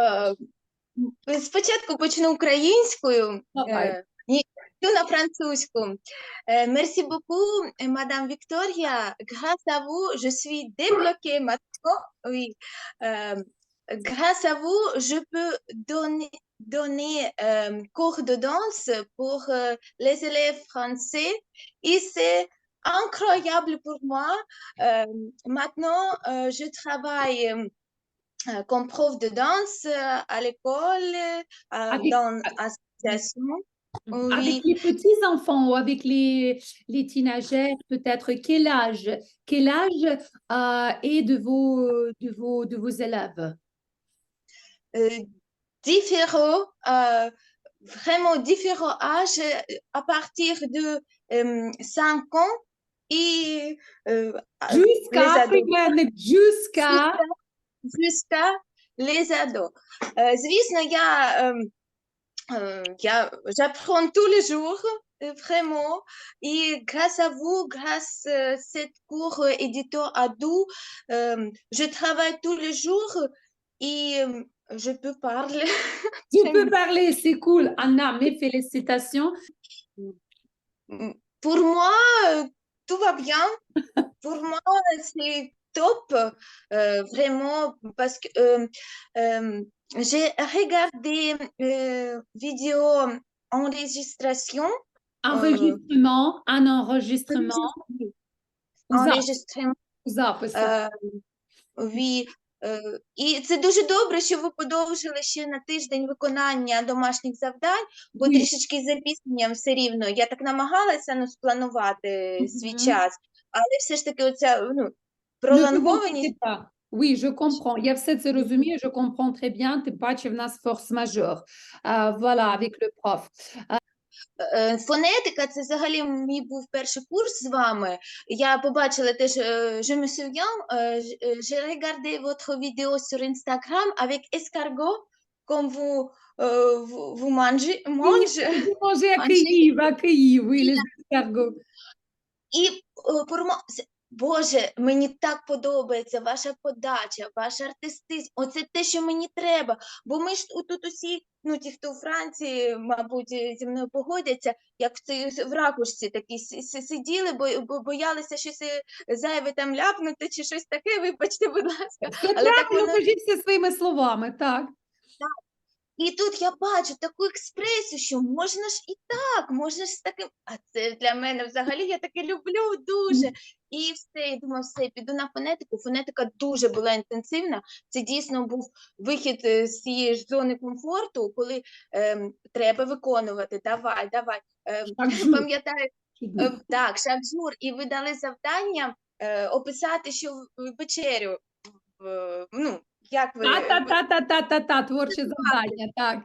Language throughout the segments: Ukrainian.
Е, Спочатку почну українською, Давай. е, ні, йду на французьку. Е, Merci beaucoup, euh, Madame Victoria. Grâce à vous, je suis débloquée maintenant. Oui. Euh, grâce à vous, je peux donner, donner euh, cours de danse pour euh, les élèves français. Et c'est incroyable pour moi. Euh, maintenant, euh, je travaille euh, euh, comme prof de danse euh, à l'école, euh, avec... dans l'association. Avec les petits-enfants ou avec les, les tinagères, peut-être, quel âge, quel âge est de vos, de, vos, de vos élèves? Différents, vraiment différents âges, à partir de 5 ans et jusqu'à jusqu'à jusqu'à les ados. Euh, звісно, я, ем, е, я j'apprends tous les jours, euh, vraiment, et grâce à vous, grâce à cette cours euh, édito ado, euh, je travaille tous les jours et euh, je peux parler. tu peux parler, c'est cool. Anna, mes félicitations. Pour moi, euh, tout va bien. Pour moi, c'est top, euh, vraiment, parce que euh, euh, j'ai regardé euh, vidéo enregistration. Enregistrement, un enregistrement. Enregistrement, запис. е, ві, е, і це дуже добре, що ви подовжили ще на тиждень виконання домашніх завдань, бо Ні. трішечки з запізненням все рівно. Я так намагалася ну, спланувати свій час, але все ж таки оця ну, пролонгованість. Oui, je comprends. Я все це розумію, je comprends très bien. Тим паче в нас force majeure. Euh, voilà, avec le prof. Е, Фонетика це взагалі мій був перший курс з вами. Я побачила теж е, Je me souviens, е, j- е, j'ai regardé votre vidéo sur Instagram avec escargot, comme vous, euh, vous, mangez, mangez. Manger. Київ, à Київ, escargots. І е, Боже, мені так подобається ваша подача, ваш артистизм. Оце те, що мені треба. Бо ми ж тут усі, ну ті, хто у Франції, мабуть, е, зі мною погодяться, як в цій в ракушці такі си- си- сиділи, бо, бо боялися щось зайве там ляпнути чи щось таке. Вибачте, будь ласка. Але так правильно, воно кажіть своїми словами, так. І тут я бачу таку експресію, що можна ж і так, можна ж з таким. А це для мене взагалі я таке люблю дуже. І все, і думаю, все, піду на фонетику. Фонетика дуже була інтенсивна. Це дійсно був вихід е, з цієї ж зони комфорту, коли ем, треба виконувати. Давай, давай. Ем, пам'ятаю, е, так, шаг-жур, і ви дали завдання е, описати, що вечерю. в- Ну, як ви Та-та-та-та-та-та, творче завдання, так.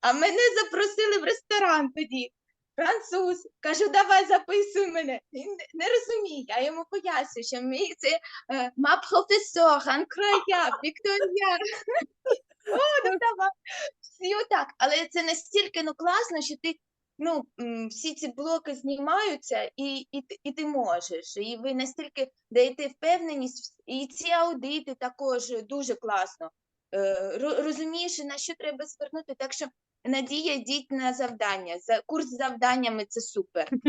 А мене запросили в ресторан тоді. Француз. Кажу, давай записуй мене. Він не, розуміє. Я йому пояснюю, що мій це е, ма професор, incroyable, Вікторія. О, ну давай. І отак. Але це настільки ну, класно, що ти ну, всі ці блоки знімаються, і, і, і ти можеш. І ви настільки даєте впевненість, і ці аудити також дуже класно. Е, розумієш, на що треба звернути. Так що Надія, йдіть на завдання. За курс з завданнями це супер.